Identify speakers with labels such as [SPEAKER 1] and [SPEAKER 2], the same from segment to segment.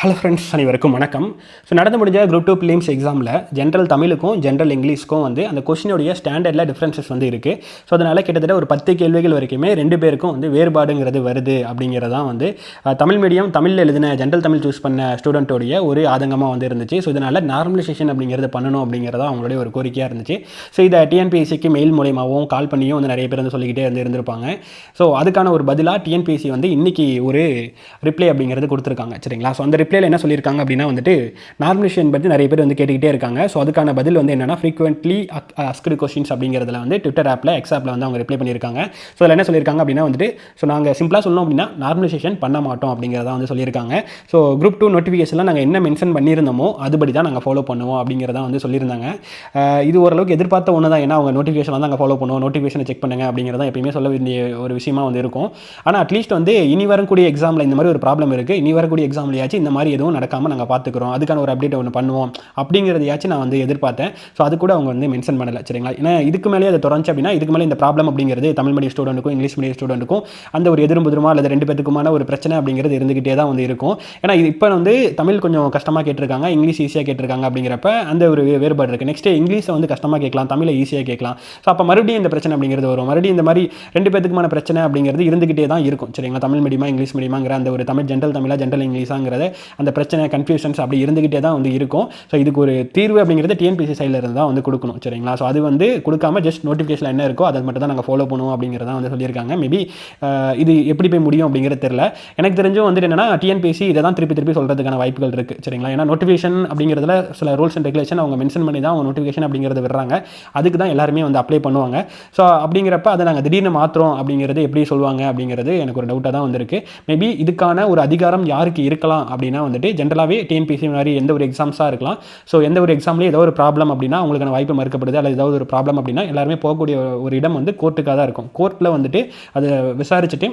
[SPEAKER 1] Hello friends அனைவருக்கும் வணக்கம். So நடந்து முடிஞ்ச குரூப் டூ பிலிம்ஸ் எக்ஸாமில் ஜென்ரல் தமிழுக்கும் ஜென்ரல் இங்கிலீஷ்க்கும் வந்து அந்த கொஷினுடைய ஸ்டாண்டர்டில் டிஃப்ரென்சஸ் வந்து இருக்குது ஸோ அதனால் கிட்டத்தட்ட ஒரு பத்து கேள்விகள் வரைக்குமே ரெண்டு பேருக்கும் வந்து வேறுபாடுங்கிறது வருது அப்படிங்கிறதான் வந்து தமிழ் மீடியம் தமிழில் எழுதின ஜென்ரல் தமிழ் சூஸ் பண்ண ஸ்டூடெண்ட்டோடைய ஒரு ஆதங்கமாக வந்து இருந்துச்சு. ஸோ இதனால் நார்மலைசேஷன் அப்படிங்கிறது பண்ணணும் அப்படிங்கிறதா அவங்களுடைய ஒரு கோரிக்கையாக இருந்துச்சு. ஸோ இதை டிஎன்பிஎஸ்சிக்கு மெயில் மூலியமாகவும் கால் பண்ணியும் வந்து நிறைய பேர் வந்து சொல்லிக்கிட்டே வந்து இருந்திருப்பாங்க. ஸோ அதுக்கான ஒரு பதிலாக டிஎன்பிஎஸ்சி வந்து இன்றைக்கி ஒரு ரிப்ளை அப்படிங்கிறது கொடுத்துருக்காங்க. சரிங்களா? ஸோ அந்த ரிப்ளைல என்ன சொல்லியிருக்காங்க அப்படின்னா வந்துட்டு நார்மலைசேஷன் பற்றி நிறைய பேர் வந்து கேட்டுக்கிட்டே இருக்காங்க. ஸோ அதுக்கான பதில் வந்து என்னன்னா ஃப்ரீக்வெண்ட்லி அஸ்கடு கொஸ்டின்ஸ் அப்படிங்கிறதுல வந்து ட்விட்டர் ஆப்பில் எக்ஸ் ஆப்பில் வந்து அவங்க ரிப்ளை பண்ணியிருக்காங்க. ஸோ அதில் என்ன சொல்லியிருக்காங்க அப்படின்னா வந்துட்டு ஸோ நாங்கள் சிம்பிளாக சொல்லணும் அப்படின்னா நார்மலைசேஷன் பண்ண மாட்டோம் அப்படிங்கிறத வந்து சொல்லியிருக்காங்க. ஸோ குரூப் டூ நோட்டிஃபிகேஷனில் நாங்கள் என்ன மென்ஷன் பண்ணியிருந்தோமோ அதுபடி தான் நாங்கள் ஃபாலோ பண்ணுவோம் அப்படிங்கிறத வந்து சொல்லியிருந்தாங்க. இது ஓரளவுக்கு எதிர்பார்த்த ஒன்று தான் ஏன்னா அவங்க நோட்டிஃபிகேஷன் வந்து நாங்கள் ஃபாலோ பண்ணுவோம். நோட்டிஃபிகேஷனை செக் பண்ணுங்க அப்படிங்கிறத எப்பயுமே சொல்ல வேண்டிய ஒரு விஷயமா வந்து இருக்கும். ஆனால் அட்லீஸ்ட் வந்து இனி வரக்கூடிய எக்ஸாமில் இந்த மாதிரி ஒரு ப்ராப்ளம் இருக்குது இனி வரக்கூடிய எக்ஸாம்லையாச்சும் இந்த மாதிரி எதுவும் நடக்காமல் நாங்கள் பார்த்துக்குறோம் அதுக்கான ஒரு அப்டேட் ஒன்று பண்ணுவோம். அப்படிங்கிறதையாச்சும் நான் வந்து எதிர்பார்த்தேன். ஸோ அது கூட அவங்க வந்து மென்ஷன் பண்ணலை. சரிங்களா? ஏன்னா இதுக்கு மேலே அதை தொடர்ந்து அப்படின்னா இதுக்கு மேலே இந்த ப்ராப்ளம் அப்படிங்கிறது தமிழ் மீடியம் ஸ்டூடெண்ட்டுக்கும் இங்கிலீஷ் மீடியம் ஸ்டூடெண்ட்டுக்கும் அந்த ஒரு எதிரும் அல்லது ரெண்டு பேத்துக்குமான ஒரு பிரச்சனை அப்படிங்கிறது இருந்துகிட்டே தான் வந்து இருக்கும். ஏன்னா இது இப்போ வந்து தமிழ் கொஞ்சம் கஷ்டமாக கேட்டிருக்காங்க. இங்கிலீஷ் ஈஸியாக கேட்டிருக்காங்க அப்படிங்கிறப்ப அந்த ஒரு வேறுபாடு இருக்குது நெக்ஸ்ட் இங்கிலீஷை வந்து கஷ்டமாக கேட்கலாம். தமிழை ஈஸியாக கேட்கலாம். ஸோ அப்போ மறுபடியும் இந்த பிரச்சனை அப்படிங்கிறது வரும். மறுபடியும் இந்த மாதிரி ரெண்டு பேத்துக்குமான பிரச்சனை அப்படிங்கிறது இருந்துகிட்டே தான் இருக்கும். சரிங்களா? தமிழ் மீடியமா இங்கிலீஷ் மீடியமாங்கிற அந்த ஒரு தமிழ் ஜென்ரல் தமிழாக ஜென்ரல் இங்கிலீஷாங்கிறத அந்த பிரச்சனை கன்ஃபியூஷன்ஸ் அப்படி இருந்துகிட்டே தான் வந்து இருக்கும். ஸோ இதுக்கு ஒரு தீர்வு அப்படிங்கிறது டிஎன்பிசி சைடில் இருந்து தான் வந்து கொடுக்கணும் சரிங்களா? ஸோ அது வந்து கொடுக்காம ஜஸ்ட் நோட்டிஃபிகேஷன் என்ன இருக்கோ அதை மட்டும் தான் நாங்கள் ஃபாலோ பண்ணுவோம் அப்படிங்கிறத வந்து சொல்லியிருக்காங்க. மேபி இது எப்படி போய் முடியும் அப்படிங்கிறது தெரியல. எனக்கு தெரிஞ்சும் வந்துட்டு என்னன்னா டிஎன்பிசி இதை தான் திருப்பி திருப்பி சொல்கிறதுக்கான வாய்ப்புகள் இருக்குது சரிங்களா? ஏன்னா நோட்டிஃபிகேஷன் அப்படிங்கிறதுல சில ரூல்ஸ் அண்ட் ரெகுலேஷன் அவங்க மென்ஷன் பண்ணி தான் அவங்க நோட்டிஃபிகேஷன் அப்படிங்கிறத விடுறாங்க. அதுக்கு தான் எல்லாருமே வந்து அப்ளை பண்ணுவாங்க. ஸோ அப்படிங்கிறப்ப அதை நாங்கள் திடீர்னு மாற்றுறோம் அப்படிங்கிறது எப்படி சொல்லுவாங்க அப்படிங்கிறது எனக்கு ஒரு டவுட்டாக தான் வந்திருக்கு. மேபி இதுக்கான ஒரு அதிகாரம் யாருக்கு இருக்கலாம் அப்படின்னா வந்துட்டு ஜென்ரலாகவே டிஎன்பிசி மாதிரி எந்த ஒரு எக்ஸாம்ஸாக இருக்கலாம். ஸோ எந்த ஒரு எக்ஸாம்லேயும் ஏதோ ஒரு ப்ராப்ளம் அப்படின்னா அவங்களுக்கான வாய்ப்பு மறுக்கப்படுது. அல்லது ஏதாவது ஒரு ப்ராப்ளம் அப்படின்னா எல்லாருமே போகக்கூடிய ஒரு இடம் வந்து கோர்ட்டுக்காக தான் இருக்கும். கோர்ட்டில் வந்துட்டு அதை விசாரிச்சுட்டு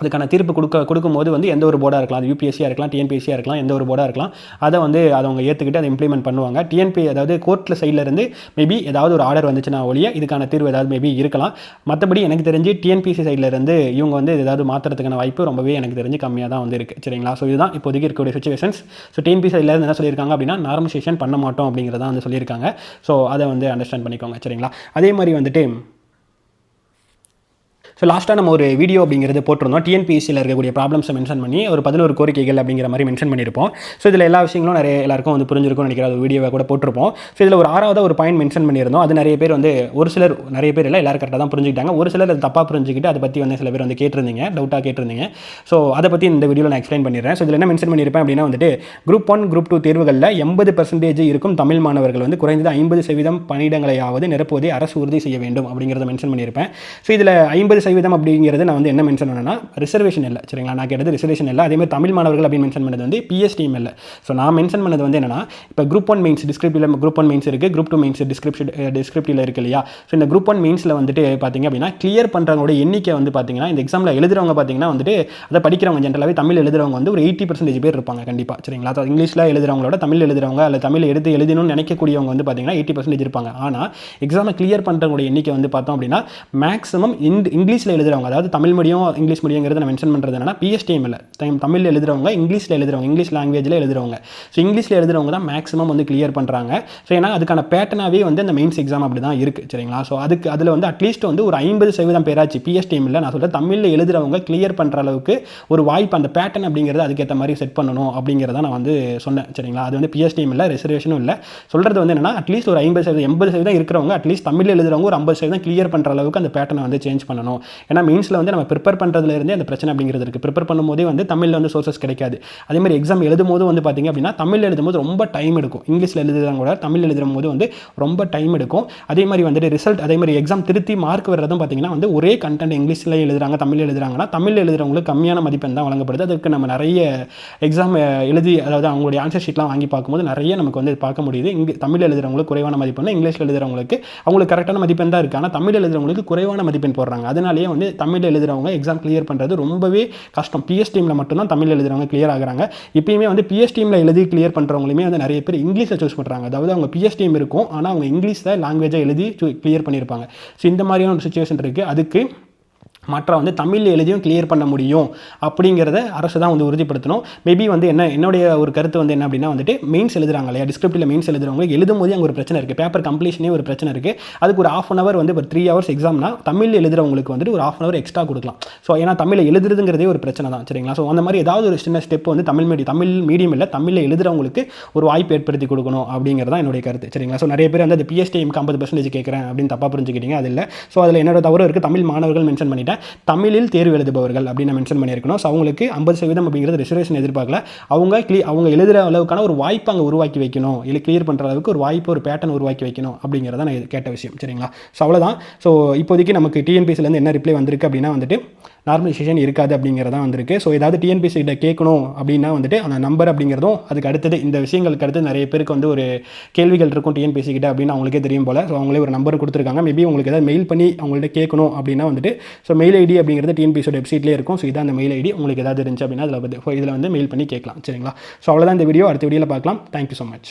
[SPEAKER 1] அதுக்கான தீர்ப்பு கொடுக்க கொடுக்கும்போது வந்து எந்த ஒரு போர்டாக இருக்கலாம். அது யூபிஎஸ்சியாக இருக்கலாம் டிஎன்பிஎஸ்சியாக இருக்கலாம் எந்த ஒரு போர்டாக இருக்கலாம். அதை வந்து அதை அவங்க ஏற்றுக்கிட்டு அதை இம்ப்ளிமெண்ட் பண்ணுவாங்க. டிஎன்பி அதாவது கோர்ட்டில் சைட்லேருந்து மேபி ஏதாவது ஒரு ஆர்டர் வந்துச்சுன்னா ஒழிய இதுக்கான தீர்வு ஏதாவது மேபி இருக்கலாம். மற்றபடி எனக்கு தெரிஞ்சு டிஎன்பிசி சைடில் இருந்து இவங்க வந்து ஏதாவது மாற்றுறதுக்கான வாய்ப்பு ரொம்பவே எனக்கு தெரிஞ்சு கம்மியாக தான் வந்து இருக்குது சரிங்களா? ஸோ இதுதான் இப்போதைக்கு இருக்கக்கூடிய சுச்சுவேஷன்ஸ் ஸோ டிஎன்பி சைடில் இருந்து என்ன சொல்லியிருக்காங்க அப்படின்னா நார்மலைசேஷன் பண்ண மாட்டோம் அப்படிங்கிறதான் வந்து சொல்லியிருக்காங்க. ஸோ அதை வந்து அண்டர்ஸ்டாண்ட் பண்ணிக்கோங்க. சரிங்களா? அதே மாதிரி வந்துட்டு ஸோ லாஸ்ட்டாக நம்ம ஒரு வீடியோ அப்படிங்கிறது போட்டிருந்தோம். டிஎன்பிஎஸ்சியில் இருக்கக்கூடிய ப்ராப்ளம்ஸை மென்ஷன் பண்ணி ஒரு பதினோரு கோரிக்கைகள் அப்படிங்கிற மாதிரி மென்ஷன் பண்ணியிருப்போம். ஸோ இதில் எல்லா விஷயங்களும் நிறைய எல்லாருக்கும் வந்து புரிஞ்சிருக்கும்னு நினைக்கிற ஒரு வீடியோவை கூட போட்டிருப்போம். ஸோ இதில் ஒரு ஆறாவது ஒரு பாயிண்ட் மென்ஷன் பண்ணியிருந்தோம். அது நிறைய பேர் வந்து ஒரு சிலர் நிறைய பேர் இல்லை எல்லாரும் கரெக்டாக தான் புரிஞ்சுக்கிட்டாங்க. ஒரு சிலர் அது தப்பாக புரிஞ்சுக்கிட்டு அதை பற்றி வந்து சில பேர் வந்து கேட்டிருந்தீங்க டவுட்டாக கேட்டிருந்தீங்க. ஸோ அதை பற்றி இந்த வீடியோவில் நான் எக்ஸ்பிளைன் பண்ணிடுறேன். ஸோ இதில் என்ன மென்ஷன் பண்ணியிருப்பேன் அப்படின்னா வந்துட்டு குரூப் ஒன் குரூப் டூ தேர்வுகளில் எண்பது பர்சன்டேஜ் இருக்கும் தமிழ் மாணவர்கள் வந்து குறைந்தது ஐம்பது சதவீதம் பணியிடங்களையாவது நிரப்புவதை அரசு உறுதி செய்ய வேண்டும் அப்படிங்கிறத மென்ஷன் பண்ணியிருப்பேன். ஸோ இதில் ஐம்பது சதவீதம் அப்படிங்கிறது நான் வந்து என்ன மென்ஷன் பண்ணேன்னா ரிசர்வேஷன் இல்லை சரிங்களா? நான் கேட்டது ரிசர்வேஷன் இல்லை. அதேமாதிரி தமிழ் மாணவர்கள் அப்படின்னு மென்ஷன் பண்ணது வந்து பிஎஸ்டிஎம் இல்லை ஸோ நான் மென்ஷன் பண்ணது வந்து என்னன்னா இப்போ குரூப் ஒன் மெயின்ஸ் டிஸ்கிரிப்டில் குரூப் ஒன் மெயின்ஸ் இருக்குது குரூப் டூ மெயின்ஸ் டிஸ்கிரிப்ஷன் டிஸ்கிரிப்டில் இருக்கு இல்லையா? ஸோ இந்த குரூப் ஒன் மெயின்ஸில் வந்துட்டு பார்த்தீங்க அப்படின்னா கிளியர் பண்ணுறவங்களோட எண்ணிக்கை வந்து பார்த்தீங்கன்னா இந்த எக்ஸாமில் எழுதுறவங்க பார்த்தீங்கன்னா வந்துட்டு அதை படிக்கிறவங்க ஜென்ரலாகவே தமிழ் எழுதுறவங்க வந்து ஒரு எயிட்டி பர்சன்டேஜ் பேர் இருப்பாங்க கண்டிப்பாக சரிங்களா? அதாவது இங்கிலீஷில் எழுதுறவங்களோட தமிழ் எழுதுறவங்க அல்ல தமிழ் எடுத்து எழுதணும்னு நினைக்கக்கூடியவங்க வந்து பார்த்தீங்கன்னா எயிட்டி பர்சன்டேஜ் இருப்பாங்க. ஆனால் எக்ஸாமை கிளியர் பண்ணுறவங்களோட எண்ணிக்கை வந்து பார்த்தோம் அப்படின்னா மேக்ஸிமம் இங்கிலீஷில் எழுதுறவங்க அதாவது தமிழ் மீடியம் இங்கிலீஷ் மீடியங்கிறத நான் மென்ஷன் பண்ணுறதுனால பிஎஸ்டிஎம் இல்லை தமிழில் எழுதுறவங்க இங்கிலீஷில் எழுதுறவங்க இங்கிலீஷ் லாங்குவேஜில் எழுதுறவங்க. ஸோ இங்கிலீஷில் எழுதுறவங்க தான் மேக்ஸிமம் வந்து கிளியர் பண்ணுறாங்க ஸோ ஏன்னா அதுக்கான பேட்டர்னாகவே வந்து அந்த மெயின்ஸ் எக்ஸாம் அப்படி தான் இருக்குது சரிங்களா? ஸோ அதுக்கு அதில் வந்து அட்லீஸ்ட் வந்து ஒரு ஐம்பது சதவீதம் பேராச்சு பிஎஸ்டிஎம் இல்லை நான் சொல்கிறேன் தமிழில் எழுதுறவங்க கிளியர் பண்ணுற அளவுக்கு ஒரு வாய்ப்பு அந்த பேட்டர்ன் அப்படிங்கிறது அதுக்கேற்ற மாதிரி செட் பண்ணணும் அப்படிங்கிறத நான் வந்து சொன்னேன் சரிங்களா? அது வந்து பிஎஸ்டிஎம் இல்லை ரிசர்வேஷனும் இல்லை. சொல்கிறது வந்து என்னன்னா அட்லீஸ்ட் ஒரு ஐம்பது சதவீதம் எண்பது சதவீதம் இருக்கிறவங்க அட்லீஸ்ட் தமிழில் எழுதுறவங்க ஒரு ஐம்பது சதவீதம் கிளியர் பண்ணுற அளவுக்கு அந்த பேட்டர்னை வந்து சேஞ்ச் பண்ணணும். ஏன்னா மெயின்ஸில் வந்து நம்ம ப்ரிப்பேர் பண்ணுறதுலேருந்தே அந்த பிரச்சனை அப்படிங்கிறது இருக்குது ப்ரிப்பேர் பண்ணும்போதே வந்து தமிழில் வந்து சோர்சஸ் கிடைக்காது. அதே மாதிரி எக்ஸாம் எழுதும் போது வந்து பார்த்தீங்க அப்படின்னா தமிழ் எழுதும்போது ரொம்ப டைம் எடுக்கும். இங்கிலீஷில் எழுதுறவங்க கூட தமிழ் எழுதும் போது வந்து ரொம்ப டைம் எடுக்கும். அதே மாதிரி வந்துட்டு ரிசல்ட் அதே மாதிரி எக்ஸாம் திருத்தி மார்க் வர்றதும் பார்த்தீங்கன்னா வந்து ஒரே கண்டென்ட் இங்கிலீஷில் எழுதுறாங்க தமிழ் எழுதுறாங்கன்னா தமிழ் எழுதுறவங்களுக்கு கம்மியான மதிப்பெண் தான் வழங்கப்படுது. அதுக்கு நம்ம நிறைய எக்ஸாம் எழுதி அதாவது அவங்களுடைய ஆன்சர் ஷீட்லாம் வாங்கி பார்க்கும்போது நிறைய நமக்கு வந்து பார்க்க முடியுது. இங்கே தமிழ் எழுதுறவங்களுக்கு குறைவான மதிப்பெண் இங்கிலீஷில் எழுதுறவங்களுக்கு அவங்களுக்கு கரெக்டான மதிப்பெண் தான் இருக்குது ஆனால் தமிழ் எழுதுறவங்களுக்கு குறைவான மதிப்பெண் போடுறாங்க. அதனாலேயே வந்து தமிழில் எழுதுறவங்க எக்ஸாம் கிளியர் பண்ணுறது ரொம்பவே கஷ்டம். பிஎஸ் டீமில் மட்டும்தான் தமிழ் எழுதுறவங்க கிளியர் ஆகுறாங்க. இப்பயுமே வந்து பிஎஸ் டீமில் எழுதி கிளியர் பண்ணுறவங்களுமே வந்து நிறைய பேர் இங்கிலீஷை சூஸ் பண்ணுறாங்க அதாவது அவங்க பிஎஸ் டீம் இருக்கும் ஆனால் அவங்க இங்கிலீஷில் லாங்குவேஜாக எழுதி கிளியர் பண்ணியிருப்பாங்க. ஸோ இந்த மாதிரியான ஒரு சுச்சுவேஷன் இருக்குது அதுக்கு மற்ற வந்து தமிழ் எழுதியும் கிளியர் பண்ண முடியும் அப்படிங்கிறத அரசு தான் வந்து உறுதிப்படுத்தணும். மேபி வந்து என்ன என்னுடைய ஒரு கருத்து வந்து என்ன அப்படின்னா வந்துட்டு மெயின்ஸ் எழுதுறாங்க இல்லையா? டிஸ்கிரிப்டில் மெயின்ஸ் எழுதுறவங்களுக்கு எழுதும் போதே அங்கே ஒரு பிரச்சனை இருக்குது பேப்பர் கம்ப்ளீஷனே ஒரு பிரச்சனை இருக்குது அதுக்கு ஒரு ஆஃப் அன் அவர் வந்து ஒரு த்ரீ ஹவர்ஸ் எக்ஸாம்னா தமிழ் எழுதுறவங்களுக்கு வந்துட்டு ஒரு ஆஃப் அன் அவர் எக்ஸ்ட்ரா கொடுக்கலாம். ஸோ ஏன்னா தமிழில் எழுதுறதுங்கிறதே ஒரு பிரச்சனை தான் சரிங்களா? ஸோ அந்த மாதிரி ஏதாவது ஒரு சின்ன ஸ்டெப் வந்து தமிழ் மீடியம் தமிழ் மீடியம் இல்லை தமிழில் எழுதுறவங்களுக்கு ஒரு வாய்ப்பு ஏற்படுத்தி கொடுக்கணும் அப்படிங்கிறது தான் என்னுடைய கருத்து சரிங்களா? ஸோ நிறைய பேர் வந்து அந்த பிஎஸ்டிஎம்க்கு ஐம்பது பர்சன்டேஜ் கேட்குறேன் அப்படின்னு தப்பாக புரிஞ்சுக்கிட்டீங்க அது இல்லை. ஸோ அதில் என்னோட தவறு இருக்குது தமிழ் மாணவர்கள் மென்ஷன் பண்ணிட்டேன். தமிழில் தேர்வு எழுதுபவர்கள் அப்படின்னு மென்ஷன் பண்ணியிருக்கணும். ஸோ அவங்களுக்கு ஐம்பது சதவீதம் அப்படிங்கிறது ரிசர்வேஷன் எதிர்பார்க்கல. அவங்க க்ளீ அவங்க எழுதுகிற அளவுக்கான ஒரு வாய்ப்பு அங்கே உருவாக்கி வைக்கணும். இல்லை கிளியர் பண்ணுற அளவுக்கு ஒரு வாய்ப்பு ஒரு பேட்டர்ன் உருவாக்கி வைக்கணும் அப்படிங்கிறத நான் கேட்ட விஷயம். சரிங்களா? ஸோ அவ்வளோதான் ஸோ இப்போதைக்கு நமக்கு டிஎன்பிசிலேருந்து என்ன ரிப்ளை வந்திருக்கு அப்படின்னா வந்துட்டு நார்மலைசேஷன் இருக்காது அப்படிங்கிறதான் வந்திருக்கு. ஸோ ஏதாவது டிஎன்பிசி கிட்ட கேட்கணும் அப்படின்னா வந்துட்டு அந்த நம்பர் அப்படிங்கிறதும் அதுக்கு அடுத்தது இந்த விஷயங்களுக்கு அடுத்து நிறைய பேருக்கு வந்து ஒரு கேள்விகள் இருக்கும் டிஎன்பிசி கிட்ட அப்படின்னு அவங்களுக்கே தெரியும் போல். ஸோ அவங்களே ஒரு நம்பர் கொடுத்துருக்காங்க. மேபி உங்களுக்கு ஏதாவது மெயில் பண்ணி அவங்கள்ட்ட கேட்கணும் அப்படின்னா வந்துட்டு ஸோ மெயில் ஐடி அப்படிங்கிறது டிஎன்பிசியோட வெப்சைட்லேயே இருக்கும். ஸோ இதான் அந்த மெயில் ஐடி உங்களுக்கு ஏதாவது இருந்துச்சு அப்படின்னா அதில் வந்து இதில் வந்து மெயில் பண்ணி கேட்கலாம். சரிங்களா? ஸோ அவ்வளோதான் இந்த வீடியோ அடுத்த வீடியோவில் பார்க்கலாம். Thank you so much